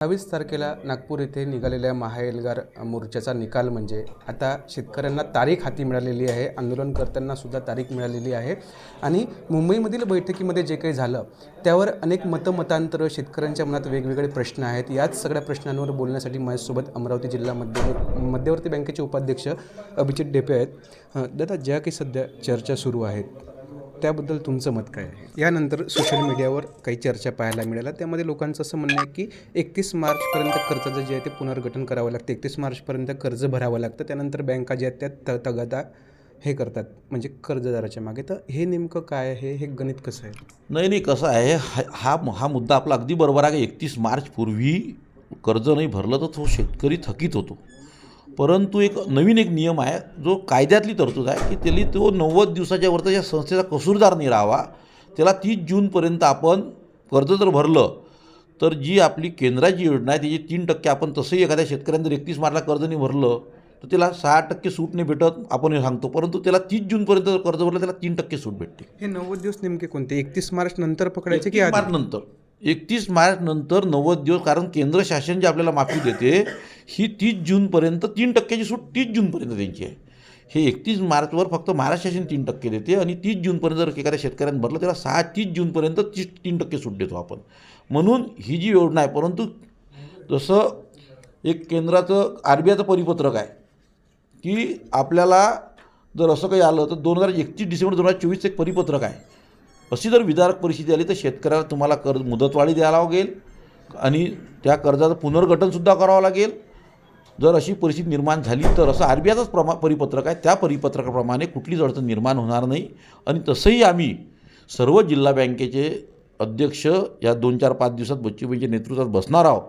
अठ्ठावीस तारखेला नागपूर येथे निघालेल्या महाएल्गार मोर्चाचा निकाल म्हणजे आता शेतकऱ्यांना तारीख हाती मिळालेली आहे आंदोलनकर्त्यांना सुद्धा तारीख मिळालेली आहे. आणि मुंबईमधील बैठकीमध्ये जे काही झालं त्यावर अनेक मतमतांतर शेतकऱ्यांच्या मनात वेगवेगळे प्रश्न आहेत. याच सगळ्या प्रश्नांवर बोलण्यासाठी माझ्यासोबत अमरावती जिल्हा मध्य मध्यवर्ती बँकेचे उपाध्यक्ष अभिजित डेपे आहेत. दादा ज्या काही सध्या चर्चा सुरू आहेत त्याबद्दल तुमचं मत काय आहे? यानंतर सोशल मीडियावर काही चर्चा पाहायला मिळाल्या त्यामध्ये लोकांचं असं म्हणणं आहे की एकतीस मार्चपर्यंत कर्जाचं जे आहे ते पुनर्गठन करावं लागतं. एकतीस मार्चपर्यंत कर्ज भरावं लागतं. त्यानंतर बँका ज्या आहेत त्या तगादा हे करतात. म्हणजे कर्जदाराच्या मागे. तर हे नेमकं काय आहे? हे गणित कसं आहे? नाही नाही कसं आहे? हा हा हा मुद्दा आपला अगदी बरोबर आहे. एकतीस मार्चपूर्वी कर्ज नाही भरलं तर तो शेतकरी थकीत होतो. परंतु एक नवीन एक नियम आहे जो कायद्यातली तरतूद आहे की त्याला तो नव्वद दिवसाच्या वरती या संस्थेचा कसूरदार नाही राहावा. त्याला तीस जूनपर्यंत आपण कर्ज जर भरलं तर जी आपली केंद्राची योजना आहे त्याची तीन टक्के आपण तसंही एखाद्या शेतकऱ्यानं जर एकतीस मार्चला कर्ज नाही भरलं तर त्याला सहा टक्के सूट नाही भेटत आपण हे सांगतो. परंतु त्याला तीस जूनपर्यंत जर कर्ज भरलं त्याला तीन टक्के सूट भेटते. हे नव्वद दिवस नेमके कोणते? एकतीस मार्च नंतर पकडायचे की 31 आधी? मार्च नंतर. एकतीस मार्च नंतर नव्वद दिवस कारण केंद्र शासन जे आपल्याला माफी देते ही तीस जूनपर्यंत तीन टक्क्याची सूट तीस जूनपर्यंत त्यांची आहे. हे एकतीस मार्चवर फक्त महाराष्ट्र शासन तीन टक्के देते आणि तीस जूनपर्यंत जर एखाद्या शेतकऱ्यानं भरलं त्याला सहा तीस जूनपर्यंत तीस तीन टक्के सूट देतो आपण. म्हणून ही जी योजना आहे परंतु जसं एक केंद्राचं आर बी आयचं परिपत्रक आहे की आपल्याला जर असं काही आलं तर दोन हजार एकतीस डिसेंबर दोन हजार चोवीसचं एक परिपत्रक आहे अशी जर विदारक परिस्थिती आली तर शेतकऱ्याला तुम्हाला कर्ज मुदतवाढी द्यायला लागेल आणि त्या कर्जाचं पुनर्गठनसुद्धा करावं लागेल. जर अशी परिस्थिती निर्माण झाली तर असं आर बी आयचंच प्रमा परिपत्रक आहे. त्या परिपत्रकाप्रमाणे कुठलीच अडचण निर्माण होणार नाही. आणि तसंही आम्ही सर्व जिल्हा बँकेचे अध्यक्ष या दोन चार पाच दिवसात बच्चूबाईंच्या नेतृत्वात बसणार आहोत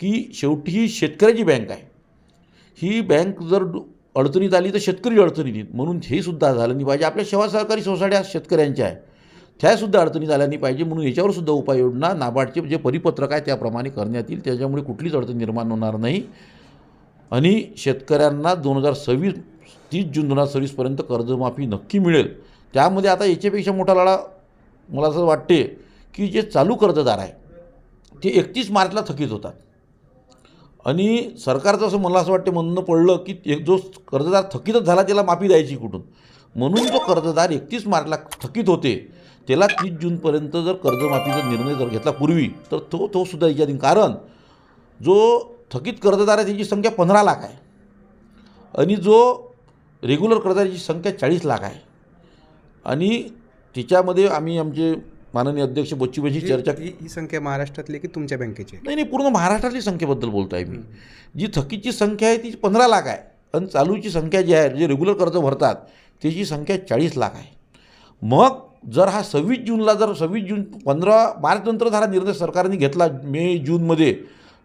की शेवटी ही शेतकऱ्याची बँक आहे. ही बँक जर अडचणीत आली तर शेतकरी अडचणीत म्हणून हे सुद्धा झालं नाही पाहिजे. आपल्या सेवा सहकारी सोसायट्या शेतकऱ्यांच्या आहे त्यासुद्धा अडचणीत आल्या नाही पाहिजे म्हणून याच्यावर सुद्धा उपाययोजना नाबार्डचे जे परिपत्रक आहे त्याप्रमाणे करण्यात येईल. त्याच्यामुळे कुठलीच अडचण निर्माण होणार नाही. आणि शेतकऱ्यांना दोन हजार सव्वीस तीस जून दोन हजार सव्वीसपर्यंत कर्जमाफी नक्की मिळेल. त्यामध्ये आता याच्यापेक्षा मोठा लढा मला असं वाटते की जे चालू कर्जदार आहे ते एकतीस मार्चला थकीत होतात. आणि सरकारचं असं मला असं वाटते म्हणणं पडलं की एक जो कर्जदार थकीतच झाला त्याला माफी द्यायची कुठून? म्हणून जो कर्जदार एकतीस मार्चला थकीत होते. त्याला तीस जूनपर्यंत जर कर्जमाफीचा निर्णय जर घेतला पूर्वी तर तो तो सुद्धा याच्यात येईल. कारण जो थकीत कर्जदार आहे त्याची संख्या पंधरा लाख आहे. आणि जो रेग्युलर कर्जदाराची संख्या चाळीस लाख आहे. आणि तिच्यामध्ये आम्ही आमचे माननीय अध्यक्ष बच्चूबाईची चर्चा ही ही संख्या महाराष्ट्रातली की तुमच्या बँकेची? नाही नाही पूर्ण महाराष्ट्रातली संख्येबद्दल बोलतो आहे मी जी थकीतची संख्या आहे ती पंधरा लाख आहे. आणि चालूची संख्या जी आहे जे रेग्युलर कर्ज भरतात त्याची संख्या चाळीस लाख आहे. मग जर हा सव्वीस जूनला जर सव्वीस जून पंधरा मार्चनंतर हा निर्णय सरकारने घेतला मे जूनमध्ये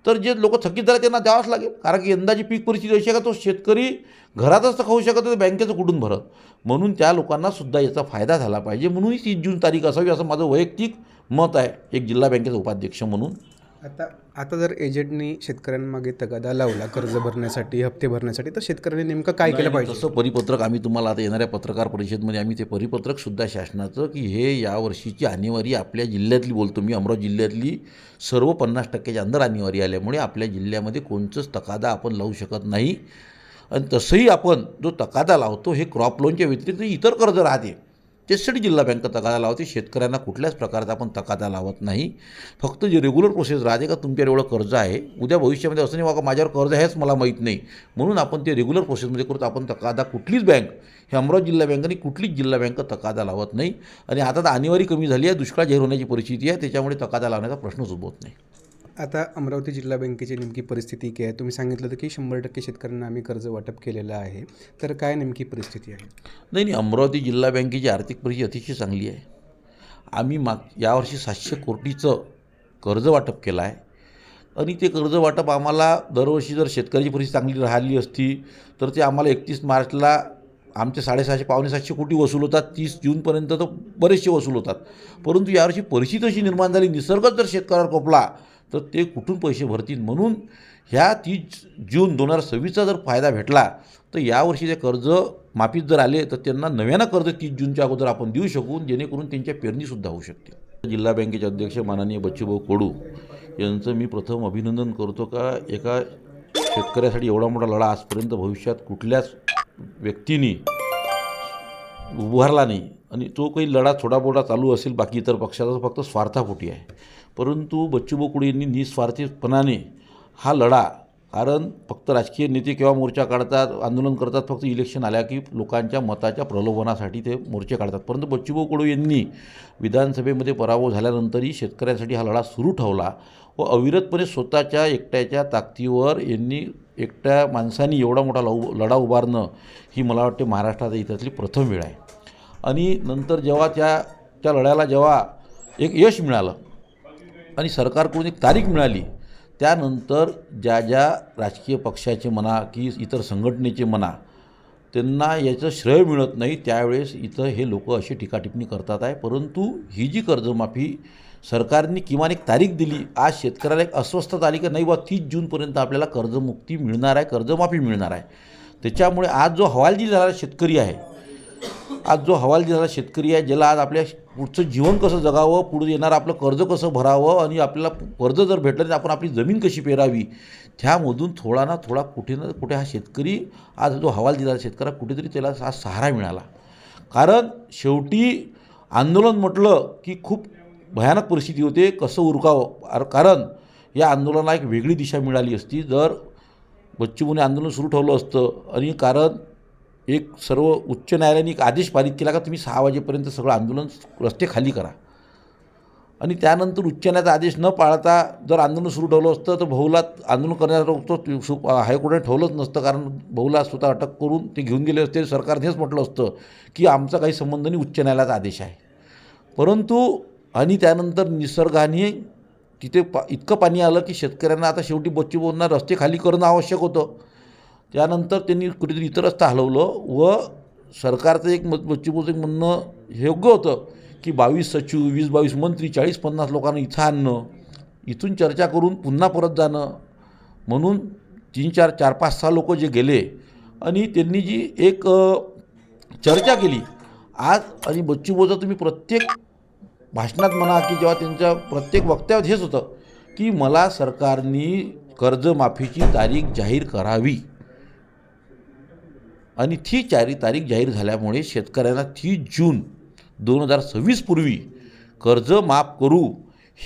तर जे लोक थकीत झाले त्यांना द्यावाच लागेल. कारण की यंदाची पीक परिस्थिती अशी आहे का तो शेतकरी घरातच तर खाऊ शकत नाही, तर बँकेचं कुठून भरत? म्हणून त्या लोकांना सुद्धा याचा फायदा झाला पाहिजे. म्हणून तीस जून तारीख असावी असं माझं वैयक्तिक मत आहे. एक जिल्हा बँकेचा उपाध्यक्ष म्हणून. आता आता जर एजंटनी शेतकऱ्यांमागे तगादा लावला कर्ज भरण्यासाठी हप्ते भरण्यासाठी तर शेतकऱ्यांनी नेमकं काय केलं पाहिजे? तसं परिपत्रक आम्ही तुम्हाला आता येणाऱ्या पत्रकार परिषदेमध्ये आम्ही ते परिपत्रक सुद्धा शासनाचं की हे यावर्षीची आणीवारी आपल्या जिल्ह्यातली बोलतो मी अमरावती जिल्ह्यातली सर्व पन्नास टक्क्याच्या अंदर आणीवारी आल्यामुळे आपल्या जिल्ह्यामध्ये कोणतंच तकादा आपण लावू शकत नाही. आणि तसंही आपण जो तकादा लावतो हे क्रॉप लोनच्या व्यतिरिक्त इतर कर्ज राहते. त्याच्यासाठी जिल्हा बँक तकादा लावते. शेतकऱ्यांना कुठल्याच प्रकारचा आपण तकादा लावत नाही. फक्त जे रेग्युलर प्रोसेस राहते का तुमच्यावर एवढं कर्ज आहे उद्या भविष्यामध्ये असं नाही बघा माझ्यावर कर्ज आहेच मला माहीत नाही. म्हणून आपण ते रेग्युलर प्रोसेसमध्ये करतो आपण तकादा कुठलीच बँक हे अमरावती जिल्हा बँकेने कुठलीच जिल्हा बँक तकादा लावत नाही. आणि आता तर अनिवार्य कमी झाली आहे दुष्काळ जाहीर होण्याची परिस्थिती आहे त्याच्यामुळे तकादा लावण्याचा प्रश्नच उद्भवत नाही. आता अमरावती जिल्हा बँकेची नेमकी परिस्थिती काय आहे? तुम्ही सांगितलं होतं की शंभर टक्के शेतकऱ्यांना आम्ही कर्ज वाटप केलेलं आहे. तर काय नेमकी परिस्थिती आहे? नाही नाही अमरावती जिल्हा बँकेची आर्थिक परिस्थिती अतिशय चांगली आहे. आम्ही माग यावर्षी सातशे कोटीचं कर्ज वाटप केलं आहे. आणि ते कर्ज वाटप आम्हाला दरवर्षी जर शेतकऱ्याची परिस्थिती चांगली राहिली असती तर ते आम्हाला एकतीस मार्चला आमचे साडेसहाशे पावणे सातशे कोटी वसूल होतात. तीस जूनपर्यंत तर बरेचसे वसूल होतात. परंतु यावर्षी परिस्थिती अशी निर्माण झाली. निसर्गच जर शेतकऱ्यावर कोपला तर ते कुठून पैसे भरतील म्हणून ह्या तीस जून दोन हजार सव्वीसचा जर फायदा भेटला तर यावर्षी ते कर्ज माफीत जर आले तर त्यांना नव्यानं कर्ज तीस जूनच्या अगोदर आपण देऊ शकू जेणेकरून त्यांच्या पेरणीसुद्धा होऊ शकते. जिल्हा बँकेचे अध्यक्ष माननीय बच्चूभाऊ कडू यांचं मी प्रथम अभिनंदन करतो का एका शेतकऱ्यासाठी एवढा मोठा लढा आजपर्यंत भविष्यात कुठल्याच व्यक्तीने उभारला नाही. आणि तो काही लढा थोडा मोठा चालू असेल बाकी इतर पक्षाचा फक्त स्वार्थापोटी आहे. परंतु बच्चूभाऊ कडू यांनी निस्वार्थीपणाने हा लढा कारण फक्त राजकीय नेते किंवा मोर्चा काढतात आंदोलन करतात फक्त इलेक्शन आल्या की लोकांच्या मताच्या प्रलोभनासाठी ते मोर्चे काढतात. परंतु बच्चूभाऊ कडू यांनी विधानसभेमध्ये पराभव झाल्यानंतरही शेतकऱ्यांसाठी हा लढा सुरू ठेवला व अविरतपणे स्वतःच्या एकट्याच्या ताकदीवर यांनी एकट्या माणसांनी एवढा मोठा लव लढा उभारणं ही मला वाटते महाराष्ट्रात इथली प्रथम वेळ आहे. आणि नंतर जेव्हा त्या त्या लढ्याला जेव्हा एक यश मिळालं आणि सरकारकडून एक तारीख मिळाली. त्यानंतर ज्या ज्या राजकीय पक्षाचे म्हणा की इतर संघटनेचे म्हणा त्यांना याचं श्रेय मिळत नाही त्यावेळेस इथं हे लोक अशी टीकाटिपणी करतात आहे. परंतु ही जी कर्जमाफी सरकारने किमान एक तारीख दिली आज शेतकऱ्याला एक अस्वस्थता आली की नाही बा तीस जूनपर्यंत आपल्याला कर्जमुक्ती मिळणार आहे कर्जमाफी मिळणार आहे. त्याच्यामुळे आज जो हवालदिल झालेला शेतकरी आहे आज जो हवालदिल झालेला शेतकरी आहे ज्याला आज आपल्या पुढचं जीवन कसं जगावं पुढे येणार आपलं कर्ज कसं भरावं आणि आपल्याला कर्ज जर भेटलं तर आपण आपली जमीन कशी पेरावी? त्यामधून थोडा ना थोडा कुठे ना कुठे हा शेतकरी आज जो हवाल दिला शेतकऱ्या कुठेतरी त्याला हा सहारा मिळाला. कारण शेवटी आंदोलन म्हटलं की खूप भयानक परिस्थिती होते कसं उरकावं? अर- कारण या आंदोलनाला एक वेगळी दिशा मिळाली असती. जर बच्चूमुने आंदोलन सुरू ठेवलं असतं आणि कारण एक सर्व उच्च न्यायालयाने एक आदेश पारित केला का तुम्ही सहा वाजेपर्यंत सगळं आंदोलन रस्ते खाली करा. आणि त्यानंतर उच्च न्यायालयाचा आदेश न पाळता जर आंदोलन सुरू ठेवलं असतं तर भाऊला आंदोलन करण्याचा तो सु हायकोर्टाने ठेवलंच नसतं कारण भाऊला स्वतः अटक करून ते घेऊन गेले असते. सरकारनेच म्हटलं असतं की आमचा काही संबंध नाही उच्च न्यायालयाचा आदेश आहे. परंतु आणि त्यानंतर निसर्गाने तिथे पा इतकं पाणी आलं की शेतकऱ्यांना आता शेवटी बच्चूभाऊंना रस्ते खाली करणं आवश्यक होतं. त्यानंतर त्यांनी कुठेतरी इतर रस्ता हलवलं व सरकारचं एक मत बच्चूभाऊचं एक म्हणणं हे योग्य होतं की बावीस सचिव वीस बावीस मंत्री चाळीस पन्नास लोकांना इथं आणणं इथून चर्चा करून पुन्हा परत जाणं. म्हणून तीन चार चार पाच सहा लोक जे गेले आणि त्यांनी जी एक चर्चा केली आज आणि बच्चूभाऊचं तुम्ही प्रत्येक भाषणात म्हणा की जेव्हा त्यांच्या प्रत्येक वक्तव्यात हेच होतं की मला सरकारने कर्जमाफीची तारीख जाहीर करावी. आणि ती चारी तारीख जाहीर झाल्यामुळे शेतकऱ्यांना तीस जून दोन हजार सव्वीसपूर्वी कर्ज माफ करू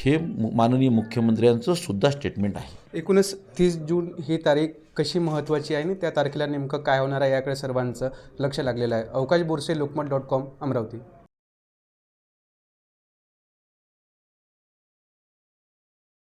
हे माननीय मुख्यमंत्र्यांचं सुद्धा स्टेटमेंट आहे. एकूणच तीस जून ही तारीख कशी महत्त्वाची आहे आणि त्या तारखेला नेमकं काय होणार आहे याकडे सर्वांचं लक्ष लागलेलं आहे. Avakash Borse Lokmat dot com Amravati.